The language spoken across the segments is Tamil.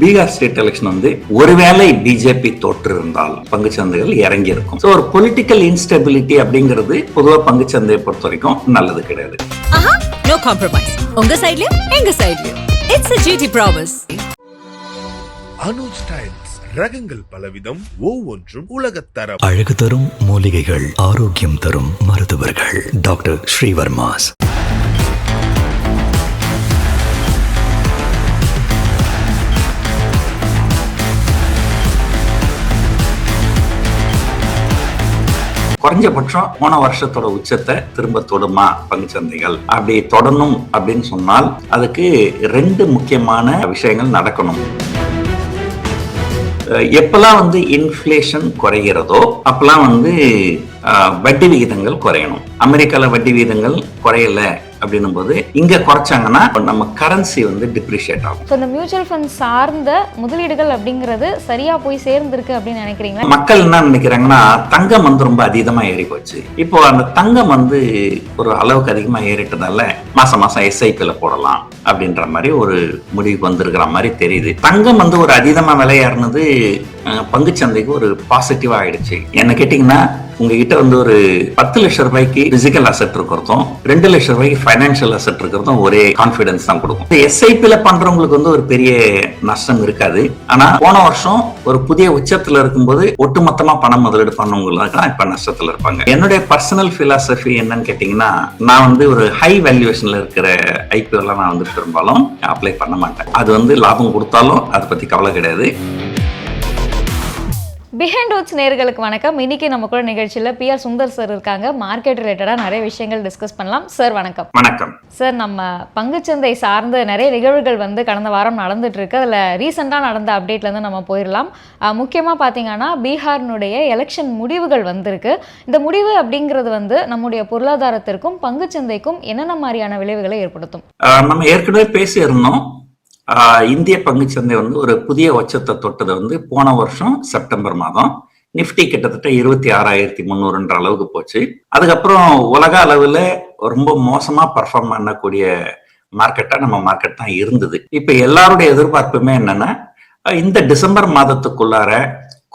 பீகார் ஸ்டேட் எலெக்ஷன் வந்து ஒருவேளை பிஜேபி தோற்று இருந்தால் பங்குச்சந்தைகள் இறங்கி இருக்கும் ஸோ ஒரு பொலிட்டிக்கல் இன்ஸ்டெபிலிட்டி அப்படிங்கிறது பொதுவாக பங்குச்சந்தையை பொறுத்த வரைக்கும் நல்லது கிடையாது. நோ காம்ப்ரமைஸ் உங்க சைடுலயும் எங்க சைடுலயும் it's a GT promise Anuj styles ரகங்கள் பலவிதம் ஒவ்வொன்றும் உலகத்தரம் அழகு தரும் மூலிகைகள் ஆரோக்கியம் தரும் மருத்துவர்கள். டாக்டர் ஸ்ரீவர்மாஸ். குறைஞ்சபட்சம் போன வருஷத்தோட உச்சத்தை திரும்ப தொடுமா பங்குச்சந்தைகள் அப்படி தொடணும் அப்படின்னு சொன்னால் அதுக்கு ரெண்டு முக்கியமான விஷயங்கள் நடக்கணும். எப்பெல்லாம் வந்து இன்ஃப்ளேஷன் குறைகிறதோ அப்பெல்லாம் வந்து வட்டி விகிதங்கள் குறையணும். அமெரிக்கால வட்டி விகிதங்கள் குறையல அப்படின்னும் போது இங்க குறைச்சாங்கன்னா நம்ம கரன்சி வந்து டிப்ரிஷியேட் ஆகும். ஸோ இந்த மியூச்சுவல் ஃபண்ட் சார்ந்த முதலீடுகள் அப்படிங்கிறது சரியா போய் சேர்ந்திருக்கு அப்படின்னு நினைக்கிறீங்களா? மக்கள் என்ன நினைக்கிறாங்கன்னா தங்கம் வந்து ரொம்ப அதிகமா ஏறி போச்சு. இப்போ அந்த தங்கம் வந்து ஒரு அளவுக்கு அதிகமா ஏறிட்டதால மாசம் மாசம் எஸ்ஐபில போடலாம் அப்படின்ற மாதிரி ஒரு முடிவுக்கு வந்திருக்கிற மாதிரி தெரியுது. தங்கம் வந்து ஒரு அதீதமா விலையேறினது அஹ், பங்குச்சந்தைக்கு ஒரு பாசிட்டிவா ஆயிடுச்சு. என்ன கேட்டீங்கன்னா உங்ககிட்ட வந்து ஒரு பத்து லட்சம் ரூபாய்க்கு பிசிக்கல் அசெட் இருக்கிறதும் ரெண்டு லட்சம் ரூபாய்க்கு ஃபைனான்சியல் அசெட் இருக்கிறதும் ஒரே கான்பிடன்ஸ் தான் கொடுக்கும். எஸ்ஐபில பண்றவங்களுக்கு வந்து ஒரு பெரிய நஷ்டம் இருக்காது. ஆனா போன வருஷம் ஒரு புதிய உச்சத்துல இருக்கும்போது ஒட்டுமொத்தமா பணம் முதலீடு பண்ணவங்களுக்கு தான் இப்ப நஷ்டத்துல இருப்பாங்க. என்னுடைய பர்சனல் பிலாசபி என்னன்னு கேட்டீங்கன்னா நான் வந்து ஒரு ஹை வேல்யூவேஷன்ல இருக்கிற ஐபிஓ எல்லாம் நான் வந்து பெரும்பாலும் அப்ளை பண்ண மாட்டேன். அது வந்து லாபம் கொடுத்தாலும் அதை பத்தி கவலை கிடையாது. பிஹைண்ட் ரூட்ஸ் நேர்களுக்கு வணக்கம். இன்னைக்கு நம்ம கூட நிகழ்ச்சியில் பிஆர் சுந்தர் சார் இருக்காங்க. மார்க்கெட் ரிலேட்டடாக நிறைய விஷயங்கள் டிஸ்கஸ் பண்ணலாம். சார் வணக்கம். வணக்கம். சார் நம்ம பங்குச்சந்தை சார்ந்த நிறைய நிகழ்வுகள் வந்து கடந்த வாரம் நடந்துட்டு இருக்கு அதில் ரீசெண்டாக நடந்த அப்டேட்லேருந்து நம்ம போயிடலாம். முக்கியமாக பார்த்தீங்கன்னா பீகாரினுடைய எலெக்ஷன் முடிவுகள் வந்திருக்கு. இந்த முடிவு அப்படிங்கிறது வந்து நம்முடைய பொருளாதாரத்திற்கும் பங்குச்சந்தைக்கும் என்னென்ன மாதிரியான விளைவுகளை ஏற்படுத்தும்? நம்ம ஏற்கனவே பேசியிருந்தோம். இந்திய பங்குச்சந்தை வந்து ஒரு புதிய உச்சத்தை தொட்டது வந்து போன வருஷம் செப்டம்பர் மாதம். நிஃப்டி கிட்டத்தட்ட இருபத்தி ஆறாயிரத்தி முந்நூறுன்ற அளவுக்கு போச்சு. அதுக்கப்புறம் உலக அளவில் ரொம்ப மோசமா பர்ஃபார்ம் பண்ணக்கூடிய மார்க்கெட்டா நம்ம மார்க்கெட் தான் இருந்தது. இப்ப எல்லாருடைய எதிர்பார்ப்புமே என்னன்னா இந்த டிசம்பர் மாதத்துக்குள்ளார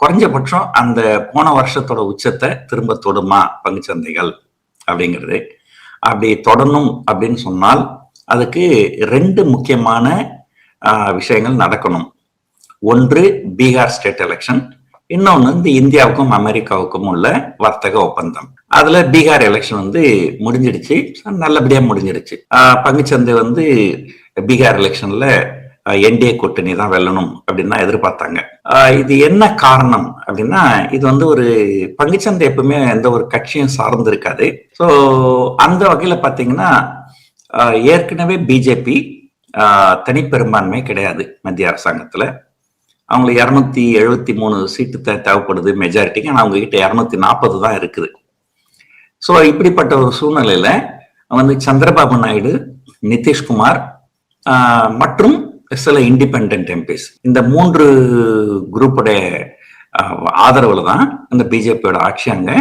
குறைஞ்சபட்சம் அந்த போன வருஷத்தோட உச்சத்தை திரும்ப தொடுமா பங்குச்சந்தைகள் அப்படிங்கிறது. அப்படி தொடணும் அப்படின்னு சொன்னால் அதுக்கு ரெண்டு முக்கியமான விஷயங்கள் நடக்கணும். ஒன்று பீகார் ஸ்டேட் எலெக்ஷன் இன்னொன்று இந்த இந்தியாவுக்கும் அமெரிக்காவுக்கும் உள்ள வர்த்தக ஒப்பந்தம். அதுல பீகார் எலெக்ஷன் வந்து முடிஞ்சிடுச்சு. நல்லபடியா முடிஞ்சிடுச்சு. பங்குச்சந்தை வந்து பீகார் எலெக்ஷன்ல என்டிஏ கூட்டணி தான் வெல்லணும் அப்படின்னு தான் எதிர்பார்த்தாங்க. ஆஹ், இது என்ன காரணம் அப்படின்னா இது வந்து ஒரு பங்குச்சந்தை எப்பவுமே எந்த ஒரு கட்சியும் சார்ந்து இருக்காது ஸோ அந்த வகையில பாத்தீங்கன்னா ஏற்கனவே பிஜேபி தனிப்பெரும்பான்மை கிடையாது மத்திய அரசாங்கத்துல. அவங்களுக்கு இரநூத்தி எழுபத்தி மூணு சீட்டு தே- தேவைப்படுது மெஜாரிட்டிக்கு ஆனால் அவங்க கிட்ட இரநூத்தி நாற்பது தான் இருக்குது. ஸோ இப்படிப்பட்ட ஒரு சூழ்நிலையில வந்து சந்திரபாபு நாயுடு நிதிஷ்குமார் மற்றும் சில இண்டிபெண்ட் எம்பிஸ் இந்த மூன்று குரூப்புடைய ஆதரவுல தான் இந்த பிஜேபியோட ஆட்சி அங்க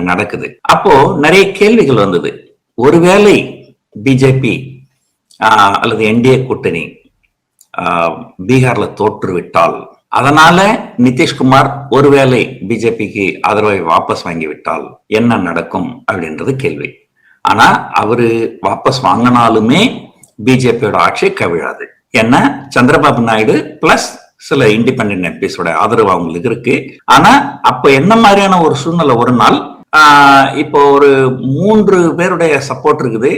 நடக்குது. அப்போ நிறைய கேள்விகள் வந்தது. ஒருவேளை பிஜேபி அல்லது என்டிஏ கூட்டணி ஆஹ், பீகார்ல தோற்றுவிட்டால் அதனால நிதிஷ்குமார் ஒருவேளை பிஜேபிக்கு ஆதரவை வாபஸ் வாங்கிவிட்டால் என்ன நடக்கும் அப்படின்றது கேள்வி. ஆனா அவரு வாபஸ் வாங்கினாலுமே பிஜேபியோட ஆட்சி கவிழாது. ஏன்னா சந்திரபாபு நாயுடு பிளஸ் சில இண்டிபெண்ட் எம்பிஸோட ஆதரவு அவங்களுக்கு இருக்கு. ஆனா அப்ப என்ன மாதிரியான ஒரு சூழ்நிலை ஒரு நாள் இப்போ ஒரு மூன்று பேருடைய சப்போர்ட் இருக்குது.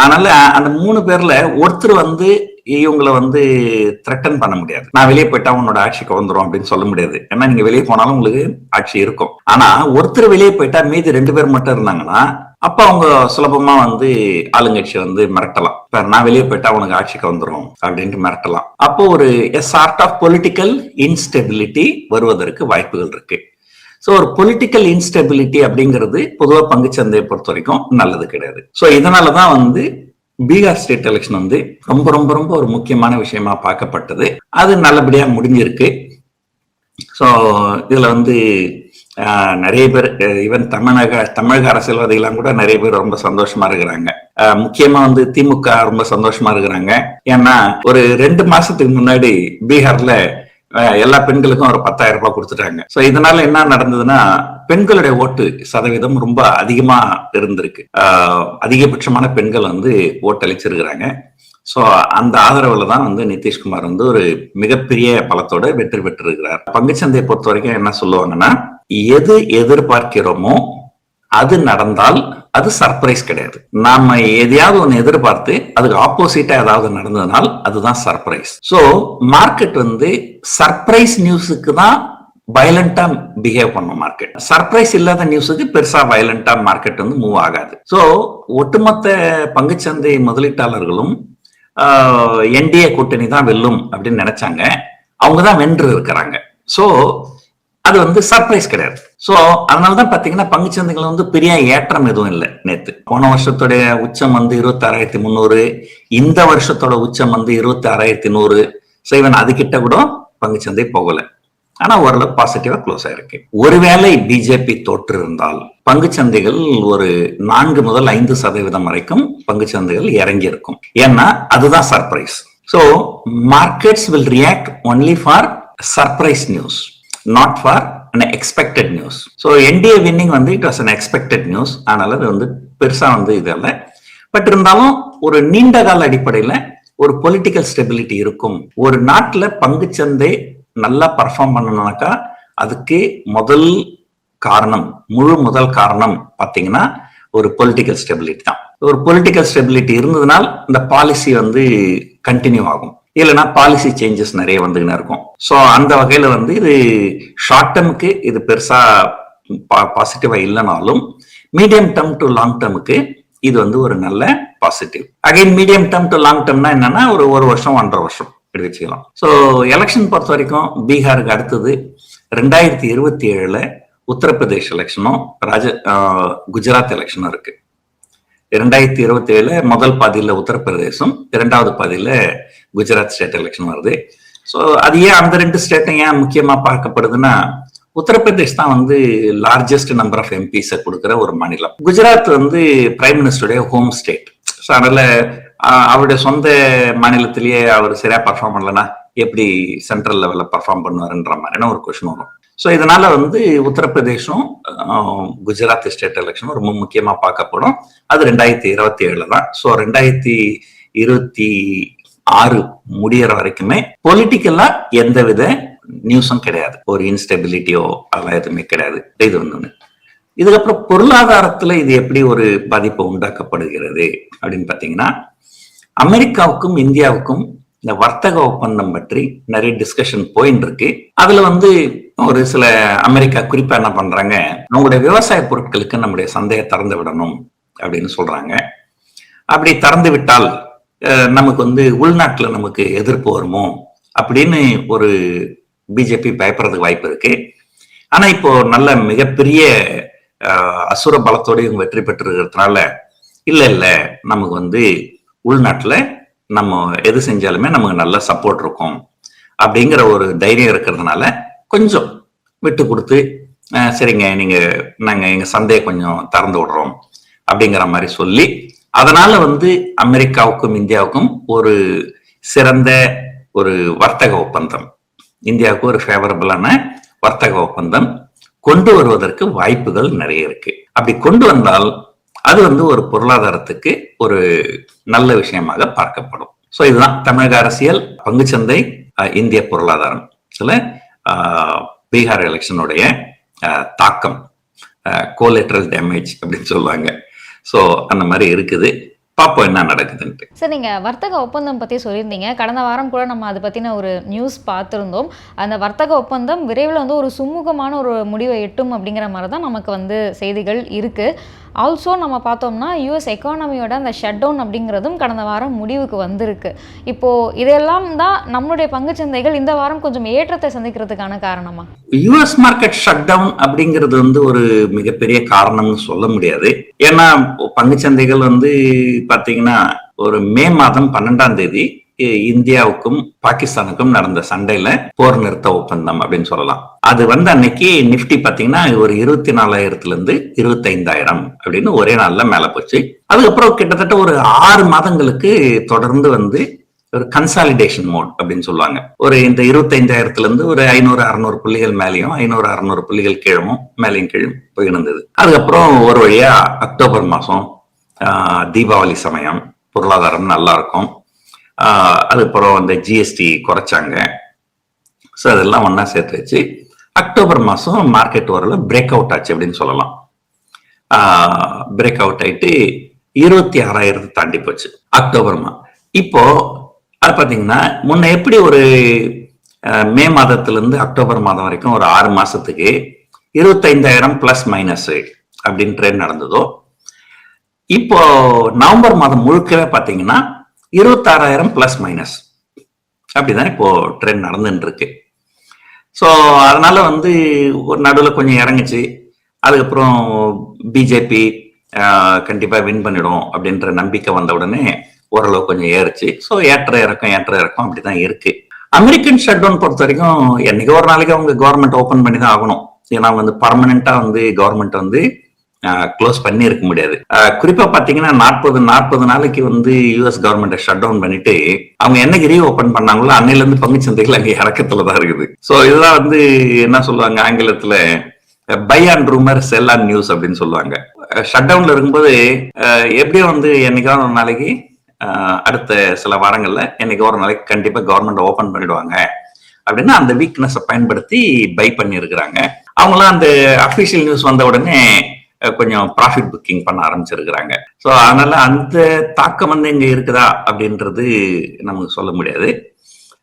அதனால அந்த மூணு பேர்ல ஒருத்தர் வந்து இவங்களை வந்து த்ரெட்டன் பண்ண முடியாது. நான் வெளியே போயிட்டா உன்னோட ஆட்சிக்கு வந்துடும் அப்படின்னு சொல்ல முடியாது. ஏன்னா நீங்க வெளியே போனாலும் உங்களுக்கு ஆட்சி இருக்கும். ஆனா ஒருத்தர் வெளியே போயிட்டா மீதி ரெண்டு பேர் மட்டும் இருந்தாங்கன்னா அப்ப அவங்க சுலபமா வந்து ஆளுங்கட்சி வந்து மிரட்டலாம். இப்ப நான் வெளியே போயிட்டா உனக்கு ஆட்சிக்கு வந்துடும் அப்படின்ட்டு மிரட்டலாம். அப்போ ஒரு சார்ட் ஆஃப் பொலிட்டிக்கல் இன்ஸ்டெபிலிட்டி வருவதற்கு வாய்ப்புகள் இருக்கு. ஸோ ஒரு பொலிட்டிக்கல் இன்ஸ்டெபிலிட்டி அப்படிங்கிறது பொதுவாக பங்குச்சந்தையை பொறுத்த வரைக்கும் நல்லது கிடையாது. ஸோ இதனால தான் வந்து பீகார் ஸ்டேட் எலெக்ஷன் வந்து ரொம்ப ரொம்ப ரொம்ப ஒரு முக்கியமான விஷயமா பார்க்கப்பட்டது. அது நல்லபடியாக முடிஞ்சிருக்கு. ஸோ இதில் வந்து நிறைய பேர் ஈவன் தமிழக தமிழக அரசியல்வாதிகளாம் கூட நிறைய பேர் ரொம்ப சந்தோஷமா இருக்கிறாங்க. முக்கியமா வந்து திமுக ரொம்ப சந்தோஷமா இருக்கிறாங்க. ஏன்னா ஒரு ரெண்டு மாசத்துக்கு முன்னாடி பீகார்ல எல்லா பெண்களுக்கும் ஒரு பத்தாயிரம் ரூபாய் கொடுத்துட்டாங்க. சோ இதனால என்ன நடந்ததுன்னா பெண்களுடைய ஓட்டு சதவீதம் ரொம்ப அதிகமா இருந்திருக்கு. அதிகபட்சமான பெண்கள் வந்து ஓட்டளிச்சிருக்கிறாங்க. சோ அந்த ஆதரவுல தான் வந்து நிதிஷ்குமார் வந்து ஒரு மிகப்பெரிய பலத்தோட வெற்றி பெற்றிருக்கிறார். பங்குச்சந்தையை பொறுத்த வரைக்கும் என்ன சொல்லுவாங்கன்னா எது எதிர்பார்க்கிறோமோ அது நடந்தால் அது சர்ப்ரைஸ் கிடையாது. நாம எதையாவது ஒன்று எதிர்பார்த்து அதுக்கு ஆப்போசிட்டா ஏதாவது நடந்ததுனால் அதுதான் சர்ப்ரைஸ் ஸோ மார்க்கெட் வந்து சர்ப்ரைஸ் நியூஸுக்கு தான் வயலண்டா பிஹேவ் பண்ணும் மார்க்கெட் சர்ப்ரைஸ் இல்லாத நியூஸுக்கு பெருசா வயலண்டா மார்க்கெட் வந்து மூவ் ஆகாது. ஸோ ஒட்டுமொத்த பங்குச்சந்தை முதலீட்டாளர்களும் என்டிஏ கூட்டணி தான் வெல்லும் அப்படின்னு நினைச்சாங்க. அவங்க தான் வென்று இருக்கிறாங்க. ஸோ அது வந்து சர்ப்ரைஸ் கிடையாது. சோ அதனாலதான் பாத்தீங்கன்னா பங்குச்சந்தைகள் வந்து பெரிய ஏற்றம் எதுவும் இல்லை நேத்து. போன வருஷத்துடைய உச்சம் வந்து இருபத்தி ஆறாயிரத்தி முந்நூறு. இந்த வருஷத்தோட உச்சம் வந்து இருபத்தி ஆறாயிரத்தி நூறு. சோ இவன் அது கிட்ட கூட பங்குச்சந்தை போகல. ஆனா ஓரளவு பாசிட்டிவா க்ளோஸ் ஆயிருக்கு. ஒருவேளை பிஜேபி தோற்று இருந்தால் பங்குச்சந்தைகள் ஒரு நான்கு முதல் ஐந்து சதவீதம் வரைக்கும் பங்குச்சந்தைகள் இறங்கி இருக்கும் ஏன்னா அதுதான் surprise so markets will react only for surprise news not for an expected news so NDA winning வந்து it was unexpected news அதனால அது வந்து பெருசாக வந்து இது அல்ல. பட் இருந்தாலும் ஒரு நீண்ட கால அடிப்படையில் ஒரு பொலிட்டிக்கல் ஸ்டெபிலிட்டி இருக்கும். ஒரு நாட்டுல பங்குச்சந்தை நல்லா பர்ஃபார்ம் பண்ணணும்னாக்கா அதுக்கு முதல் காரணம் முழு முதல் காரணம் பார்த்தீங்கன்னா ஒரு பொலிட்டிக்கல் ஸ்டெபிலிட்டி தான். ஒரு பொலிட்டிக்கல் ஸ்டெபிலிட்டி இருந்ததுனால் இந்த பாலிசி வந்து கண்டினியூ ஆகும். இல்லைன்னா பாலிசி சேஞ்சஸ் நிறைய வந்துகின்னு இருக்கும். ஸோ அந்த வகையில் வந்து இது ஷார்ட் டேர்முக்கு இது பெருசாக பா பாசிட்டிவாக இல்லைனாலும் மீடியம் டேர்ம் டு லாங் டேர்முக்கு இது வந்து ஒரு நல்ல positive again medium term to long டேர்ம்னா என்னன்னா ஒரு ஒரு வருஷம் ஒன்றரை வருஷம் எடுத்து வச்சுக்கலாம். ஸோ எலெக்ஷன் பொறுத்த வரைக்கும் பீகாருக்கு அடுத்தது ரெண்டாயிரத்தி இருபத்தி ஏழுல உத்தரப்பிரதேஷ் எலெக்ஷனும் ராஜ குஜராத் எலெக்ஷனும் இருக்கு. இரண்டாயிரத்தி இருபத்தி ஏழுல முதல் பாதியில உத்தரப்பிரதேசம் இரண்டாவது பாதியில குஜராத் ஸ்டேட் எலெக்ஷன் வருது. ஸோ அது ஏன் அந்த ரெண்டு ஸ்டேட்டும் ஏன் முக்கியமா பார்க்கப்படுதுன்னா உத்தரப்பிரதேஷ் தான் வந்து லார்ஜஸ்ட் நம்பர் ஆஃப் எம்பிஸை கொடுக்குற ஒரு மாநிலம். குஜராத் வந்து பிரைம் மினிஸ்டருடைய ஹோம் ஸ்டேட் ஸோ அதனால அவருடைய சொந்த மாநிலத்திலேயே அவர் சரியா பர்ஃபார்ம் பண்ணலன்னா எப்படி சென்ட்ரல் லெவல்ல பர்ஃபார்ம் பண்ணுவாருன்ற மாதிரியான ஒரு கொஸ்டின் வரும். ஸோ இதனால வந்து உத்தரப்பிரதேசம் குஜராத் ஸ்டேட் எலெக்ஷனும் ரொம்ப முக்கியமா பார்க்கப்படும் அது ரெண்டாயிரத்தி இருபத்தி ஏழுல தான். ஸோ ரெண்டாயிரத்தி இருபத்தி ஆறு முடியற வரைக்குமே பொலிட்டிக்கலா எந்தவித நியூஸும் கிடையாது. ஒரு இன்ஸ்டெபிலிட்டியோ அதெல்லாம் எதுவுமே கிடையாது. இது ஒண்ணு இதுக்கப்புறம் பொருளாதாரத்துல இது எப்படி ஒரு பாதிப்பு உண்டாக்கப்படுகிறது அப்படின்னு பாத்தீங்கன்னா அமெரிக்காவுக்கும் இந்தியாவுக்கும் இந்த வர்த்தக ஒப்பந்தம் பற்றி நிறைய டிஸ்கஷன் போயின்னு இருக்கு அதுல வந்து ஒரு சில அமெரிக்கா குறிப்பா என்ன பண்றாங்க நம்முடைய விவசாய பொருட்களுக்கு நம்முடைய சந்தையை திறந்து விடணும் அப்படின்னு சொல்றாங்க. அப்படி திறந்து விட்டால் நமக்கு வந்து உள்நாட்டுல நமக்கு எதிர்ப்பு வருமோ அப்படின்னு ஒரு பிஜேபி பயப்படுறதுக்கு வாய்ப்பு இருக்கு. ஆனா இப்போ நல்ல மிகப்பெரிய அசுர பலத்தோட இவங்க வெற்றி பெற்றிருக்கிறதுனால இல்ல இல்ல நமக்கு வந்து உள்நாட்டுல நம்ம எது செஞ்சாலுமே நமக்கு நல்ல சப்போர்ட் இருக்கும். அப்படிங்கிற ஒரு தைரியம் இருக்கிறதுனால கொஞ்சம் விட்டு கொடுத்து சரிங்க நீங்க நாங்க எங்க சந்தையை கொஞ்சம் திறந்து விடுறோம். அப்படிங்கிற மாதிரி சொல்லி அதனால வந்து அமெரிக்காவுக்கும் இந்தியாவுக்கும் ஒரு சிறந்த ஒரு வர்த்தக ஒப்பந்தம் இந்தியாவுக்கு ஒரு ஃபேவரபிளான வர்த்தக ஒப்பந்தம் கொண்டு வருவதற்கு வாய்ப்புகள் நிறைய இருக்கு. அப்படி கொண்டு வந்தால் அது வந்து ஒரு பொருளாதாரத்துக்கு ஒரு நல்ல விஷயமாக பார்க்கப்படும். ஸோ இதுதான் தமிழக அரசியல் பங்குச்சந்தை இந்திய பொருளாதாரம். சில பீகார் எலெக்ஷனுடைய தாக்கம். கோலேட்ரல் டேமேஜ் அப்படின்னு சொல்லுவாங்க. சோ அந்த மாதிரி இருக்குது. பார்ப்போம் என்ன நடக்குதுன்ட்டு. சார் நீங்கள் வர்த்தக ஒப்பந்தம் பற்றி சொல்லியிருந்தீங்க. கடந்த வாரம் கூட நம்ம அதை பற்றின ஒரு நியூஸ் பார்த்துருந்தோம். அந்த வர்த்தக ஒப்பந்தம் விரைவில் வந்து ஒரு சுமூகமான ஒரு முடிவை எட்டும் அப்படிங்கிற மாதிரி தான் நமக்கு வந்து செய்திகள் இருக்குது ஆல்சோ நம்ம பார்த்தோம்னா யூஎஸ் எக்கானமியோட அந்த ஷட் டவுன் அப்படிங்கிறதும் கடந்த வாரம் முடிவுக்கு வந்திருக்கு. இப்போது இதெல்லாம் தான் நம்மளுடைய பங்குச்சந்தைகள் இந்த வாரம் கொஞ்சம் ஏற்றத்தை சந்திக்கிறதுக்கான காரணமா? யூஎஸ் மார்க்கெட் ஷட் டவுன் அப்படிங்கிறது வந்து ஒரு மிகப்பெரிய காரணம்னு சொல்ல முடியாது. ஏன்னா பங்குச்சந்தைகள் வந்து பார்த்தீங்கன்னா ஒரு மே மாதம் பன்னெண்டாம் தேதி இந்தியாவுக்கும் பாகிஸ்தானுக்கும் நடந்த சண்டையில போர் நிறுத்த ஒப்பந்தம் அப்படின்னு சொல்லலாம். அது வந்து அன்னைக்கு நிப்டி பாத்தீங்கன்னா ஒரு இருபத்தி நாலாயிரத்துல இருந்து இருபத்தைந்தாயிரம் அப்படின்னு ஒரே நாள்ல மேல போச்சு. அதுக்கப்புறம் கிட்டத்தட்ட ஒரு ஆறு மாதங்களுக்கு தொடர்ந்து வந்து ஒரு கன்சாலிடேஷன் மோட் அப்படின்னு சொல்லுவாங்க. ஒரு இந்த இருபத்தைந்தாயிரத்துல இருந்து ஒரு ஐநூறு அறுநூறு புள்ளிகள் மேலேயும் ஐநூறு அறுநூறு புள்ளிகள் கீழமும் மேலேயும் கீழும் போயிருந்தது அதுக்கப்புறம் ஒரு வழியா அக்டோபர் மாசம் தீபாவளி சமயம் பொருளாதாரம் நல்லா இருக்கும். அதுக்கப்புறம் அந்த ஜிஎஸ்டி குறைச்சாங்க. ஸோ அதெல்லாம் ஒன்றா சேர்த்து வச்சு அக்டோபர் மாதம் மார்க்கெட் ஓரளவு பிரேக் அவுட் ஆச்சு அப்படின்னு சொல்லலாம். பிரேக் அவுட் ஆயிட்டு இருபத்தி ஆறாயிரத்தை தாண்டி போச்சு அக்டோபர் மா. இப்போ அது பார்த்தீங்கன்னா முன்ன எப்படி ஒரு மே மாதத்துலேருந்து அக்டோபர் மாதம் வரைக்கும் ஒரு ஆறு மாசத்துக்கு இருபத்தைந்தாயிரம் பிளஸ் மைனஸ் அப்படின்னு ட்ரெண்ட் நடந்ததோ இப்போ நவம்பர் மாதம் முழுக்கவே பார்த்தீங்கன்னா இருபத்தாறாயிரம் பிளஸ் மைனஸ் அப்படிதான் இப்போ ட்ரெண்ட் நடந்துட்டு இருக்கு ஸோ அதனால வந்து ஒரு நடுவில் கொஞ்சம் இறங்குச்சு. அதுக்கப்புறம் பிஜேபி கண்டிப்பாக வின் பண்ணிடும் அப்படின்ற நம்பிக்கை வந்த உடனே ஓரளவு கொஞ்சம் ஏறுச்சு. ஸோ ஏற்ற இறக்கம் ஏற்ற இறக்கம் அப்படிதான் இருக்கு. அமெரிக்கன் ஷட் டவுன் பொறுத்த வரைக்கும் என்னைக்கு ஒரு நாளைக்கு அவங்க கவர்மெண்ட் ஓப்பன் பண்ணி தான் ஆகணும். ஏன்னா வந்து பர்மனண்டா வந்து கவர்மெண்ட் வந்து க்ளோஸ் பண்ணி இருக்க முடியாது. குறிப்பா பாத்தீங்கன்னா நாற்பது நாற்பது நாளைக்கு வந்து யூஎஸ் கவர்மெண்ட்டை ஷட் டவுன் பண்ணிட்டு அவங்க என்னைக்கு ரீ ஓபன் பண்ணாங்களோ அன்னையில இருந்து பங்கு சந்தைகள் அங்கே இறக்கத்துல தான் இருக்குது. சோ இதெல்லாம் வந்து என்ன சொல்லுவாங்க ஆங்கிலத்துல buy and rumour sell and news அப்படின்னு சொல்லுவாங்க. ஷட் டவுன்ல இருக்கும்போது அஹ், எப்படியும் வந்து என்னைக்காவது ஒரு நாளைக்கு அடுத்த சில வாரங்கள்ல என்னைக்கு ஒரு நாளைக்கு கண்டிப்பா கவர்மெண்ட் ஓபன் பண்ணிடுவாங்க. அப்படின்னா அந்த வீக்னஸை பயன்படுத்தி பை பண்ணி இருக்கிறாங்க அவங்களாம் அந்த அபிஷியல் நியூஸ் வந்த உடனே கொஞ்சம் ப்ராஃபிட் புக்கிங் பண்ண ஆரம்பிச்சிருக்கிறாங்க. ஸோ அதனால அந்த தாக்கம் வந்து இங்கே இருக்குதா அப்படின்றது நமக்கு சொல்ல முடியாது.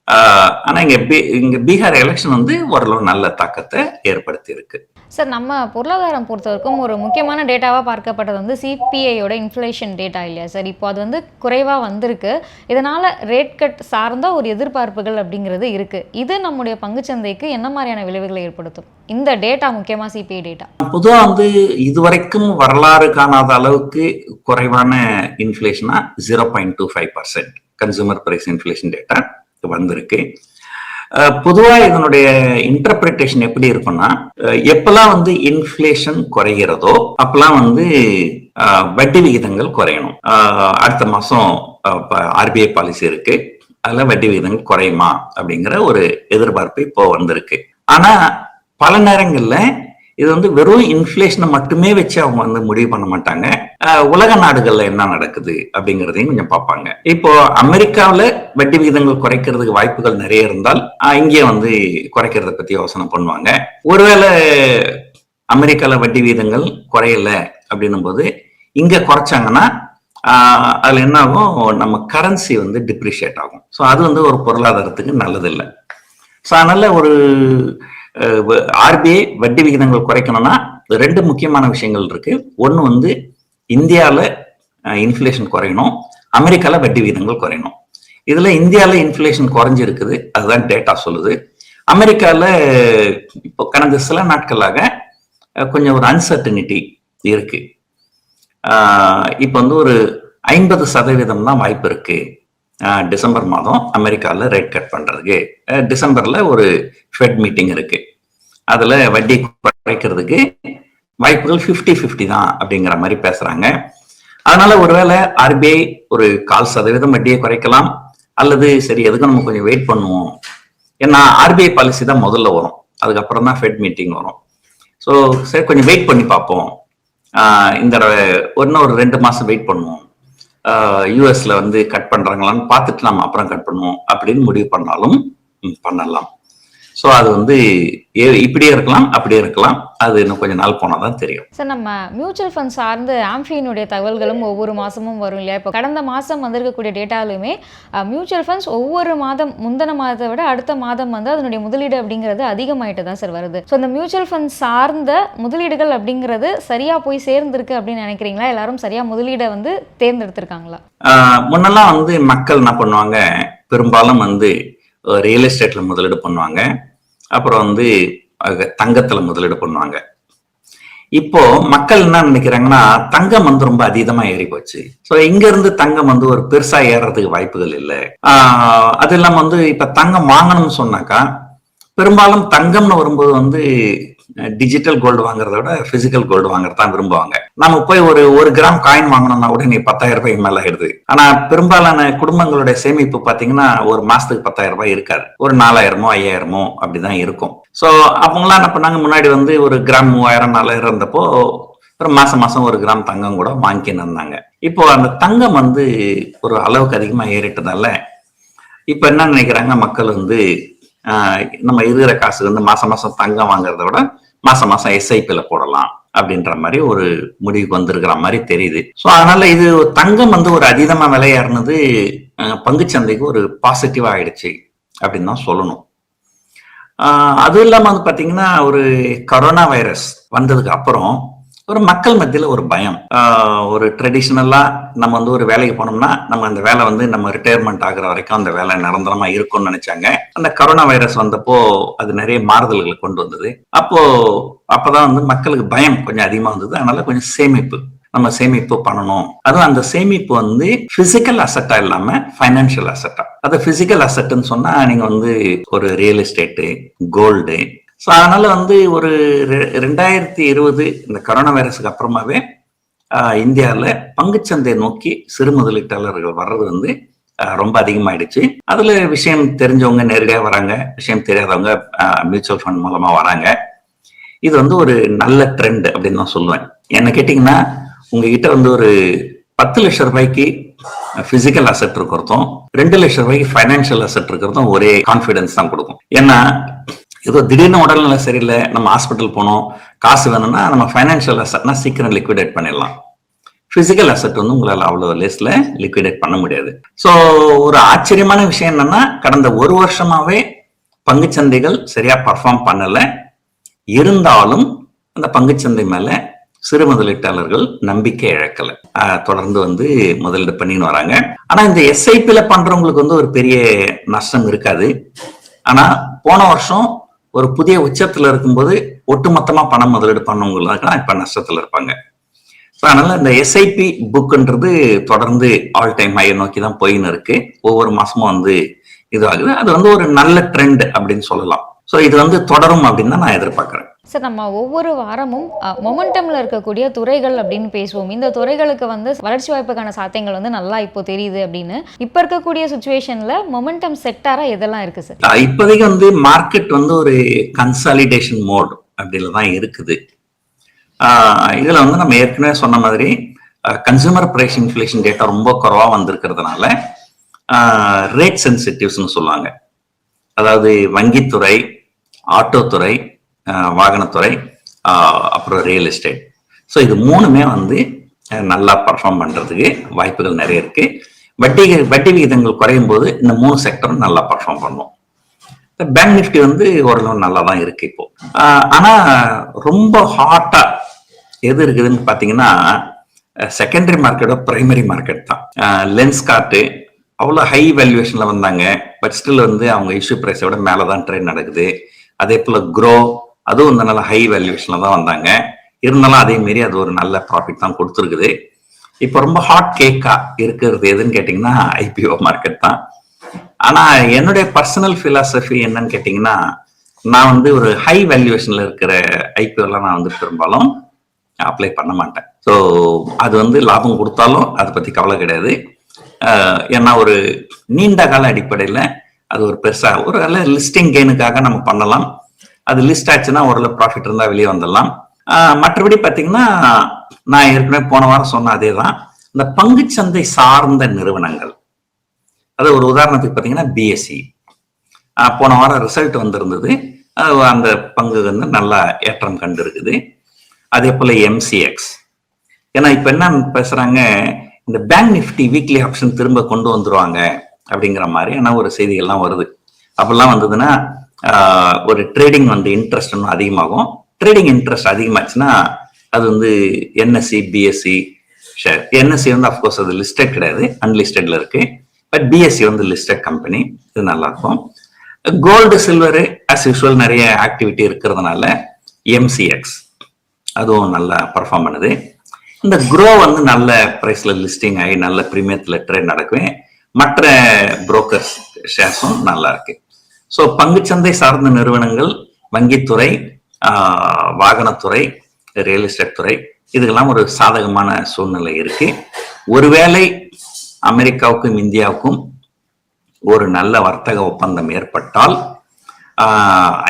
ஆனா இங்க இங்க பீகார் எலெக்ஷன் வந்து ஓரளவு நல்ல தாக்கத்தை ஏற்படுத்தி இருக்கு சார் நம்ம பொருளாதாரம் பொறுத்த வரைக்கும் ஒரு முக்கியமான டேட்டாவாக பார்க்கப்பட்டது வந்து சிபிஐயோட இன்ஃப்ளேஷன் டேட்டா இல்லையா சார்? இப்போ அது வந்து குறைவாக வந்திருக்கு. இதனால் ரேட் கட் சார்ந்த ஒரு எதிர்பார்ப்புகள் அப்படிங்கிறது இருக்குது இது நம்முடைய பங்குச்சந்தைக்கு என்ன மாதிரியான விளைவுகளை ஏற்படுத்தும்? இந்த டேட்டா முக்கியமாக சிபிஐ டேட்டா பொதுவா வந்து இதுவரைக்கும் வரலாறு காணாத அளவுக்கு குறைவான இன்ஃபிளேஷனா zero point two five percent consumer price inflation data வந்திருக்கு. பொதுவா இதனுடைய இன்டர்பிரிட்டேஷன் எப்படி இருக்கும்னா எப்பெல்லாம் வந்து இன்ஃபிளேஷன் குறைகிறதோ அப்பெல்லாம் வந்து வட்டி விகிதங்கள் குறையணும். அடுத்த மாசம் ஆர்பிஐ பாலிசி இருக்கு. அதுல வட்டி விகிதங்கள் குறையுமா அப்படிங்கிற ஒரு எதிர்பார்ப்பு இப்போ வந்திருக்கு. ஆனா பல நேரங்கள்ல இது வந்து வெறும் இன்ஃபிளேஷனை மட்டுமே வச்சு அவங்க வந்து முடிவு பண்ண மாட்டாங்க. உலக நாடுகள்ல என்ன நடக்குது அப்படிங்கறதையும் கொஞ்சம் பார்ப்பாங்க. இப்போ அமெரிக்காவில வட்டி விகிதங்கள் குறைக்கிறதுக்கு வாய்ப்புகள் நிறைய இருந்தால் இங்கே வந்து குறைக்கிறத பத்தி யோசனை பண்ணுவாங்க. ஒருவேளை அமெரிக்கால வட்டி விகிதங்கள் குறையல அப்படின்னும் போது இங்க குறைச்சாங்கன்னா அதுல என்ன ஆகும்? நம்ம கரன்சி வந்து டிப்ரிஷியேட் ஆகும். ஸோ அது வந்து ஒரு பொருளாதாரத்துக்கு நல்லதில்லை. ஸோ அதனால ஒரு ஆர்பிஐ வட்டி விகிதங்கள் குறைக்கணும்னா ரெண்டு முக்கியமான விஷயங்கள் இருக்கு. ஒன்று வந்து இந்தியாவில் இன்ஃப்ளேஷன் குறையணும். அமெரிக்காவில் வட்டி விகிதங்கள் குறையணும். இதில் இந்தியாவில் இன்ஃப்ளேஷன் குறைஞ்சிருக்குது. அதுதான் டேட்டா சொல்லுது. அமெரிக்காவில் இப்போ கடந்த சில நாட்களாக கொஞ்சம் ஒரு அன்சர்டனிட்டி இருக்கு. இப்போ வந்து ஒரு ஐம்பது சதவீதம் தான் வாய்ப்பு இருக்குது டிசம்பர் மாதம் அமெரிக்காவில் ரேட் கட் பண்ணுறதுக்கு டிசம்பரில் ஒரு ஃபெட் மீட்டிங் இருக்கு. அதில் வட்டி குறைக்கிறதுக்கு வாய்ப்புகள் 50 50 தான் அப்படிங்கிற மாதிரி பேசுகிறாங்க அதனால ஒருவேளை ஆர்பிஐ ஒரு கால் சதவீதம் வட்டியை குறைக்கலாம் அல்லது சரி எதுக்கும் நம்ம கொஞ்சம் வெயிட் பண்ணுவோம்? ஏன்னா ஆர்பிஐ பாலிசி தான் முதல்ல வரும். அதுக்கப்புறம் தான் ஃபெட் மீட்டிங் வரும். ஸோ சரி கொஞ்சம் வெயிட் பண்ணி பார்ப்போம். இந்த தடவை இன்னும் ஒரு ரெண்டு மாதம் வெயிட் பண்ணுவோம். யூஎஸ்ல வந்து கட் பண்றாங்களான்னு பார்த்துட்டு நம்ம அப்புறம் கட் பண்ணுவோம் அப்படின்னு முடிவு பண்ணாலும் பண்ணலாம். ஸோ அது வந்து இப்படியே இருக்கலாம் அப்படியே இருக்கலாம். அது இன்னும் கொஞ்ச நாள் போனால் தான் தெரியும். சார் நம்ம மியூச்சுவல் ஃபண்ட் சார்ந்து ஆம்ஃபியினுடைய தகவல்களும் ஒவ்வொரு மாதமும் வரும் இல்லையா? இப்போ கடந்த மாதம் வந்திருக்கக்கூடிய டேட்டாலுமே மியூச்சுவல் ஃபண்ட்ஸ் ஒவ்வொரு மாதம் முந்தின மாதத்தை விட அடுத்த மாதம் வந்து அதனுடைய முதலீடு அப்படிங்கிறது அதிகமாயிட்டு தான் சார் வருது. ஸோ இந்த மியூச்சுவல் ஃபண்ட் சார்ந்த முதலீடுகள் அப்படிங்கிறது சரியாக போய் சேர்ந்திருக்கு அப்படின்னு நினைக்கிறீங்களா? எல்லாரும் சரியாக முதலீடை வந்து தேர்ந்தெடுத்திருக்காங்களா? முன்னெல்லாம் வந்து மக்கள் என்ன பண்ணுவாங்க? பெரும்பாலும் வந்து ரியல் எஸ்டேட்ல முதலீடு பண்ணுவாங்க. அப்புறம் வந்து அஹ், தங்கத்துல முதலீடு பண்ணுவாங்க. இப்போ மக்கள் என்ன நினைக்கிறாங்கன்னா தங்கம் வந்து ரொம்ப அதிகமா ஏறி போச்சு ஸோ இங்க இருந்து தங்கம் வந்து ஒரு பெருசா ஏறுறதுக்கு வாய்ப்புகள் இல்லை. ஆஹ் அது இல்லாம வந்து இப்ப தங்கம் வாங்கணும்னு சொன்னாக்கா பெரும்பாலும் தங்கம்னு வரும்போது வந்து டிஜிட்டல் கோல்டு வாங்குறத விட பிசிக்கல் கோல்டு வாங்குறது தான் விரும்புவாங்க. நம்ம போய் ஒரு ஒரு கிராம் காயின் வாங்கணும்னா கூட நீ பத்தாயிரம் ரூபாய்க்கு மேல ஆயிடுது. ஆனா பெரும்பாலான குடும்பங்களுடைய சேமிப்பு பாத்தீங்கன்னா ஒரு மாசத்துக்கு பத்தாயிரம் ரூபாய் இருக்காது. ஒரு நாலாயிரமோ ஐயாயிரமோ அப்படிதான் இருக்கும். சோ அவங்களாம் என்ன பண்ணாங்க? முன்னாடி வந்து ஒரு கிராம் மூவாயிரம் நாலாயிரம் இருந்தப்போ ஒரு மாசம் மாசம் ஒரு கிராம் தங்கம் கூட வாங்கின்னு இருந்தாங்க. இப்போ அந்த தங்கம் வந்து ஒரு அளவுக்கு அதிகமா ஏறிட்டதால இப்ப என்ன நினைக்கிறாங்க? மக்கள் வந்து நம்ம இருக்கிற காசு வந்து மாசம் மாசம் தங்கம் வாங்குறத விட மாசம் மாசம் எஸ்ஐபியில போடலாம் அப்படின்ற மாதிரி ஒரு முடிவுக்கு வந்திருக்கிற மாதிரி தெரியுது. ஸோ அதனால இது தங்கம் வந்து ஒரு அதீதமா விலையேறினது பங்குச்சந்தைக்கு ஒரு பாசிட்டிவா ஆயிடுச்சு அப்படின்னு தான் சொல்லணும். அதுவும் இல்லாம வந்து பாத்தீங்கன்னா ஒரு கரோனா வைரஸ் வந்ததுக்கு அப்புறம் ஒரு மக்கள் மத்தியில ஒரு பயம். ஒரு ட்ரெடிஷ்னலா நம்ம வந்து ஒரு வேலைக்கு போனோம்னா நம்ம அந்த வேலை வந்து நம்ம ரிட்டையர்மெண்ட் ஆகுற வரைக்கும் அந்த வேலை நிரந்தரமா இருக்கும்னு நினைச்சாங்க. அந்த கரோனா வைரஸ் வந்தப்போ அது நிறைய மாறுதல்களை கொண்டு வந்தது. அப்போ அப்பதான் வந்து மக்களுக்கு பயம் கொஞ்சம் அதிகமா வந்தது. அதனால கொஞ்சம் சேமிப்பு. நம்ம சேமிப்பு பண்ணணும். அதுவும் அந்த சேமிப்பு வந்து பிசிக்கல் அசட்டா இல்லாம பைனான்சியல் அசட்டா அது பிசிக்கல் அசட்னு சொன்னா நீங்க வந்து ஒரு ரியல் எஸ்டேட்டு கோல்டு ஸோ அதனால வந்து ஒரு ரெ- ரெண்டாயிரத்தி இருபது இந்த கொரோனா வைரஸுக்கு அப்புறமாவே இந்தியாவில் பங்குச்சந்தையை நோக்கி சிறு முதலீட்டாளர்கள் வர்றது வந்து ரொம்ப அதிகமாயிடுச்சு. அதில் விஷயம் தெரிஞ்சவங்க நேரடியாக வராங்க. விஷயம் தெரியாதவங்க மியூச்சுவல் ஃபண்ட் மூலமாக வராங்க. இது வந்து ஒரு நல்ல ட்ரெண்ட் அப்படின்னு தான் சொல்லுவேன். என்ன கேட்டிங்கன்னா உங்ககிட்ட வந்து ஒரு பத்து லட்சம் ரூபாய்க்கு பிசிக்கல் அசெட் இருக்கிறதும் ரெண்டு லட்சம் ரூபாய்க்கு ஃபைனான்சியல் அசெட் இருக்கிறதும் ஒரே கான்ஃபிடன்ஸ் தான் கொடுக்கும். ஏன்னா ஏதோ திடீர்னு உடல்நிலை சரியில்லை நம்ம ஹாஸ்பிட்டல் போனோம் காசு வேணும்னா நம்ம ஃபைனான்சியல் அசெட்னா சீக்கிரம் லிக்விடேட் பண்ணிடலாம். பிசிக்கல் அசெட் வந்து உங்களால் அவ்வளோ லேஸ்ல லிக்விடேட் பண்ண முடியாது. ஸோ ஒரு ஆச்சரியமான விஷயம் என்னன்னா கடந்த ஒரு வருஷமாவே பங்குச்சந்தைகள் சரியா பர்ஃபார்ம் பண்ணல. இருந்தாலும் அந்த பங்குச்சந்தை மேல சிறு முதலீட்டாளர்கள் நம்பிக்கை இழக்கல. தொடர்ந்து வந்து முதலீடு பண்ணின்னு வராங்க. ஆனா இந்த எஸ்ஐபில பண்றவங்களுக்கு வந்து ஒரு பெரிய நஷ்டம் இருக்காது. ஆனா போன வருஷம் ஒரு புதிய உச்சத்துல இருக்கும்போது ஒட்டுமொத்தமா பணம் முதலீடு பண்ணவங்களுக்கெல்லாம் தான் இப்ப நஷ்டத்துல இருப்பாங்க. ஸோ அதனால இந்த எஸ்ஐபி புக்குன்றது தொடர்ந்து ஆல் டைம் ஹையை நோக்கி தான் போயின்னு இருக்கு. ஒவ்வொரு மாசமும் வந்து இது ஆகுது அது வந்து ஒரு நல்ல ட்ரெண்ட் அப்படின்னு சொல்லலாம். ஸோ இது வந்து தொடரும் அப்படின்னு தான் நான் எதிர்பார்க்குறேன். சார் நம்ம ஒவ்வொரு வாரமும் மொமெண்டம்ல இருக்கக்கூடிய துறைகள் அப்படின்னு பேசுவோம். இந்த துறைகளுக்கு வந்து வளர்ச்சி வாய்ப்புக்கான சாத்தியங்கள் வந்து நல்லா இப்போ தெரியுது அப்படின்னு. இப்போ இருக்கக்கூடிய சுச்சுவேஷன்ல மொமெண்டம் செக்டாரா எதெல்லாம் இருக்கு சார் இப்போதைக்கு வந்து மார்க்கெட் வந்து ஒரு கன்சாலிடேஷன் மோட் அப்படில தான் இருக்குது. ஆஹ் இதுல வந்து நம்ம ஏற்கனவே சொன்ன மாதிரி கன்சூமர் பிரைஸ் இன்ஃப்ளேஷன் டேட்டா ரொம்ப குறவாக வந்திருக்கிறதுனால ரேட் சென்சிட்டிவ்ஸ்னு சொல்லுவாங்க. அதாவது வங்கித்துறை ஆட்டோத்துறை துறை வாகனத்துறை அப்புறம் ரியல் எஸ்டேட் ஸோ இது மூணுமே வந்து நல்லா பர்ஃபார்ம் பண்ணுறதுக்கு வாய்ப்புகள் நிறைய இருக்கு. வட்டி வட்டி விகிதங்கள் குறையும் போது இந்த மூணு செக்டரும் நல்லா பர்ஃபார்ம் பண்ணும். பேங்க் நிஃப்டி வந்து ஓரளவு நல்லா தான் இருக்கு இப்போ. ஆனால் ஆனா ரொம்ப ஹாட்டா எது இருக்குதுன்னு பாத்தீங்கன்னா செகண்டரி மார்க்கெட்டோ பிரைமரி மார்க்கெட் தான். லென்ஸ் கார்ட்டு அவ்வளோ ஹை வேல்யூவேஷன்ல வந்தாங்க பட் ஸ்டில் வந்து அவங்க இஷ்யூ ப்ரைஸை விட மேலே தான் ட்ரெயின் நடக்குது. அதே போல க்ரோ அதுவும் இந்த நல்ல ஹை வேல்யூவேஷன்ல தான் வந்தாங்க. இருந்தாலும் அதே மாரி அது ஒரு நல்ல ப்ராஃபிட் தான் கொடுத்துருக்குது. இப்போ ரொம்ப ஹாட் கேக்கா இருக்கிறது எதுன்னு கேட்டிங்கன்னா ஐபிஓ மார்க்கெட் தான். ஆனா என்னுடைய பர்சனல் ஃபிலாசபி என்னன்னு கேட்டிங்கன்னா நான் வந்து ஒரு ஹை வேல்யூவேஷன்ல இருக்கிற ஐபிஓலாம் நான் வந்து பெரும்பாலும் அப்ளை பண்ண மாட்டேன். ஸோ அது வந்து லாபம் கொடுத்தாலும் அதை பத்தி கவலை கிடையாது. ஏன்னா ஒரு நீண்ட கால அடிப்படையில் அது ஒரு பெருசாக ஒரு நல்ல லிஸ்டிங் கெயினுக்காக நம்ம பண்ணலாம். அது லிஸ்ட் ஆச்சுன்னா ஓரளவு ப்ராஃபிட் இருந்தால் வெளியே வந்துடலாம். மற்றபடி பார்த்தீங்கன்னா நான் ஏற்கனவே போன வாரம் சொன்ன அதே தான் இந்த பங்குச்சந்தை சார்ந்த நிறுவனங்கள். அது ஒரு உதாரணத்துக்கு பார்த்தீங்கன்னா பிஎஸ்சி போன வாரம் ரிசல்ட் வந்திருந்தது. அது அந்த பங்கு வந்து நல்லா ஏற்றம் கண்டு இருக்குது அதே போல எம்சிஎக்ஸ் ஏன்னா இப்ப என்ன பேசுறாங்க இந்த பேங்க் நிஃப்டி வீக்லி ஆப்ஷன் திரும்ப கொண்டு வந்துருவாங்க அப்படிங்கிற மாதிரி ஏன்னா ஒரு செய்திகள்லாம் வருது. அப்பெல்லாம் வந்ததுன்னா ஒரு ட்ரேடிங் வந்து இன்ட்ரெஸ்ட் இன்னும் அதிகமாகும். ட்ரேடிங் இன்ட்ரெஸ்ட் அதிகமாச்சுன்னா அது வந்து என்எஸ்சி பிஎஸ்சி ஷேர் என்எஸ்சி வந்து அஃப்கோர்ஸ் அது லிஸ்டட் கிடையாது. அன்லிஸ்டட்ல இருக்கு. பட் பிஎஸ்சி வந்து லிஸ்டட் கம்பெனி இது நல்லா இருக்கும் கோல்டு சில்வரு அஸ் யூஸ்வல் நிறைய ஆக்டிவிட்டி இருக்கிறதுனால எம்சிஎக்ஸ் அதுவும் நல்லா பர்ஃபார்ம் பண்ணுது. இந்த க்ரோ வந்து நல்ல ப்ரைஸ்ல லிஸ்டிங் ஆகி நல்ல ப்ரீமியத்தில் ட்ரேட் நடக்குவேன் மற்ற புரோக்கர்ஸ் ஷேர்ஸும் நல்லா இருக்கு ஸோ பங்குச்சந்தை சார்ந்த நிறுவனங்கள் வங்கித்துறை வாகனத்துறை ரியல் எஸ்டேட் துறை இதுக்கெல்லாம் ஒரு சாதகமான சூழ்நிலை இருக்கு. ஒருவேளை அமெரிக்காவுக்கும் இந்தியாவுக்கும் ஒரு நல்ல வர்த்தக ஒப்பந்தம் ஏற்பட்டால்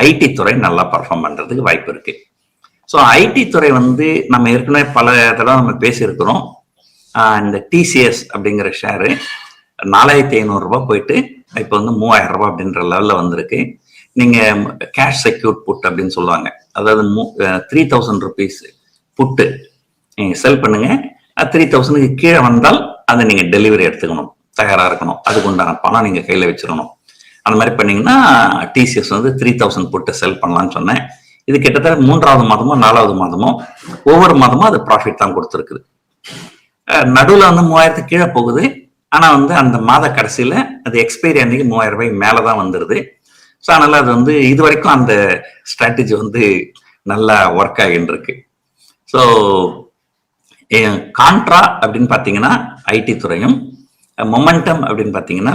ஐடி துறை நல்லா பர்ஃபார்ம் பண்ணுறதுக்கு வாய்ப்பு இருக்கு. ஸோ ஐடி துறை வந்து நம்ம ஏற்கனவே பல தடவை நம்ம பேசியிருக்கிறோம். இந்த டிசிஎஸ் அப்படிங்கிற ஷேரு நாலாயிரத்தி ஐநூறுரூபா போயிட்டு இப்போ வந்து மூவாயிரம் ரூபாய் அப்படின்ற லெவலில் வந்திருக்கு. நீங்கள் கேஷ் செக்யூர்ட் புட் அப்படின்னு சொல்லுவாங்க. அதாவது மூ த்ரீ தௌசண்ட் ருபீஸ் புட்டு நீங்கள் செல் பண்ணுங்க. த்ரீ தௌசண்ட்க்கு கீழே வந்தால் அதை நீங்கள் டெலிவரி எடுத்துக்கணும். தயாராக இருக்கணும். அதுக்கு உண்டான பணம் நீங்கள் கையில் வச்சிடணும். அந்த மாதிரி பண்ணீங்கன்னா டிசிஎஸ் வந்து த்ரீ தௌசண்ட் புட்டு செல் பண்ணலாம்னு சொன்னேன். இது கிட்டத்தட்ட மூன்றாவது மாதமோ நாலாவது மாதமோ ஒவ்வொரு மாதமும் அது ப்ராஃபிட் தான் கொடுத்துருக்குது. நடுவில் வந்து மூவாயிரத்துக்கு கீழே போகுது. ஆனால் வந்து அந்த மாத கடைசியில் அது எக்ஸ்பைரி அன்னைக்கு மூவாயிரம் ரூபாய் மேலே தான் வந்துடுது ஸோ அதனால் அது வந்து இது வரைக்கும் அந்த ஸ்ட்ராட்டஜி வந்து நல்லா ஒர்க் ஆகின்னு இருக்கு. ஸோ கான்ட்ரா அப்படின்னு பார்த்தீங்கன்னா ஐடி துறையும் மொமெண்டம் அப்படின்னு பார்த்தீங்கன்னா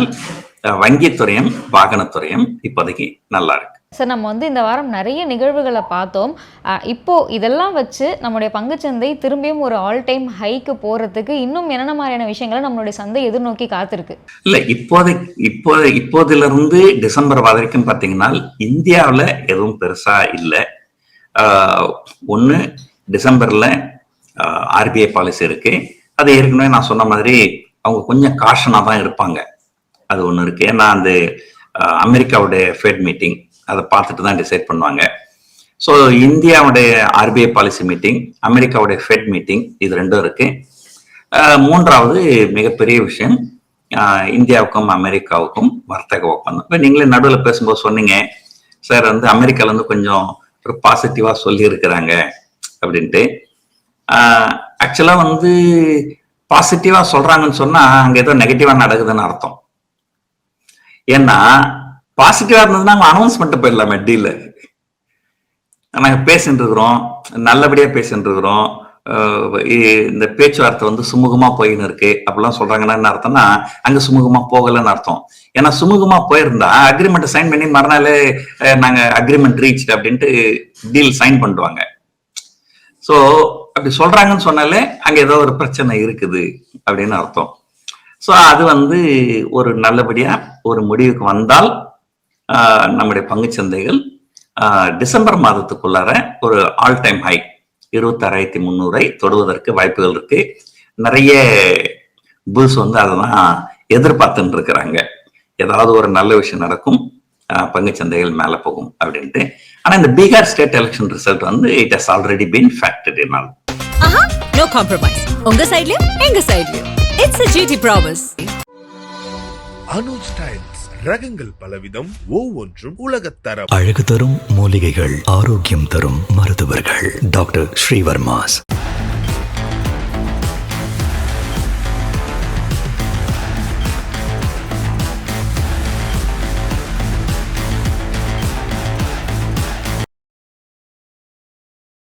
வங்கித்துறையும் வாகனத்துறையும் இப்போதைக்கு நல்லா இருக்கு. சார் நம்ம வந்து இந்த வாரம் நிறைய நிகழ்வுகளை பார்த்தோம். இப்போது இதெல்லாம் வச்சு நம்முடைய பங்குச்சந்தை திரும்பியும் ஒரு ஆல் டைம் ஹைக்கு போகிறதுக்கு இன்னும் என்னென்ன மாதிரியான விஷயங்களை நம்மளுடைய சந்தை எதிர்நோக்கி காத்திருக்கு? இல்லை இப்போதை இப்போ இப்போதிலிருந்து டிசம்பர் வரைக்கும் பார்த்தீங்கன்னா இந்தியாவில் எதுவும் பெருசாக இல்லை. ஒன்று டிசம்பரில் ஆர்பிஐ பாலிசி இருக்குது அது ஏற்கனவே நான் சொன்ன மாதிரி அவங்க கொஞ்சம் காஷனாக தான் இருப்பாங்க. அது ஒன்று இருக்குது ஏன்னா அந்த அமெரிக்காவுடைய ஃபெட் மீட்டிங் அதை பார்த்துட்டு தான் டிசைட் பண்ணுவாங்க. ஸோ இந்தியாவுடைய ஆர்பிஐ பாலிசி மீட்டிங் அமெரிக்காவுடைய ஃபெட் மீட்டிங் இது ரெண்டும் இருக்கு. மூன்றாவது மிகப்பெரிய விஷயம் இந்தியாவுக்கும் அமெரிக்காவுக்கும் வர்த்தக ஒப்பந்தம். இப்போ நீங்களே நடுவில் பேசும்போது சொன்னீங்க சார் வந்து அமெரிக்காலேருந்து கொஞ்சம் ஒரு பாசிட்டிவாக சொல்லி இருக்கிறாங்க அப்படின்ட்டு ஆக்சுவலாக வந்து பாசிட்டிவாக சொல்கிறாங்கன்னு சொன்னால் அங்கே ஏதோ நெகட்டிவாக நடக்குதுன்னு அர்த்தம். ஏன்னா பாசிட்டிவா இருந்ததுன்னா அவங்க அனௌன்ஸ்மெண்ட் போயிடலாமே டீல் நாங்க பேசிட்டு இருக்கிறோம் நல்லபடியா பேசிட்டு இருக்கிறோம் இந்த பேச்சுவார்த்தை வந்து சுமூகமா போயின்னு இருக்கு. அப்படிலாம் சொல்றாங்கன்னா என்ன அர்த்தம்னா அங்க சுமூகமா போகலன்னு அர்த்தம். ஏன்னா சுமூகமா போயிருந்தா அக்ரிமெண்ட் சைன் பண்ணி மறுநாள் நாங்க அக்ரிமெண்ட் ரீச் அப்படின்ட்டு டீல் சைன் பண்ணுவாங்க. ஸோ அப்படி சொல்றாங்கன்னு சொன்னாலே அங்க ஏதோ ஒரு பிரச்சனை இருக்குது அப்படின்னு அர்த்தம். ஸோ அது வந்து ஒரு நல்லபடியா ஒரு முடிவுக்கு வந்தால் நம்முடைய பங்குச்சந்தைகள் டிசம்பர் மாதத்துக்குள்ளார ஒரு ஆல் டைம் ஹை இருபத்தாறாயிரத்தி முந்நூறை தொடுவதற்கு வாய்ப்புகள் இருக்கு. நிறைய புல்ஸ் வந்து அதை தான் எதிர்பார்த்துட்டு இருக்கிறாங்க. ஏதாவது ஒரு நல்ல விஷயம் நடக்கும் பங்குச்சந்தைகள் மேலே போகும் அப்படின்ட்டு. ஆனா இந்த பீகார் ஸ்டேட் எலெக்ஷன் ரிசல்ட் வந்து it has already been factored in all no compromise உங்க சைடுலயும் எங்க சைடுலயும் it's a GT promise Anuj styles ரகங்கள் பலவிதம் ஒவ்வொன்றும் உலகத்தரம். அழகு தரும் மூலிகைகள் ஆரோக்கியம் தரும் மருத்துவர்கள். டாக்டர் ஸ்ரீவர்மாஸ்.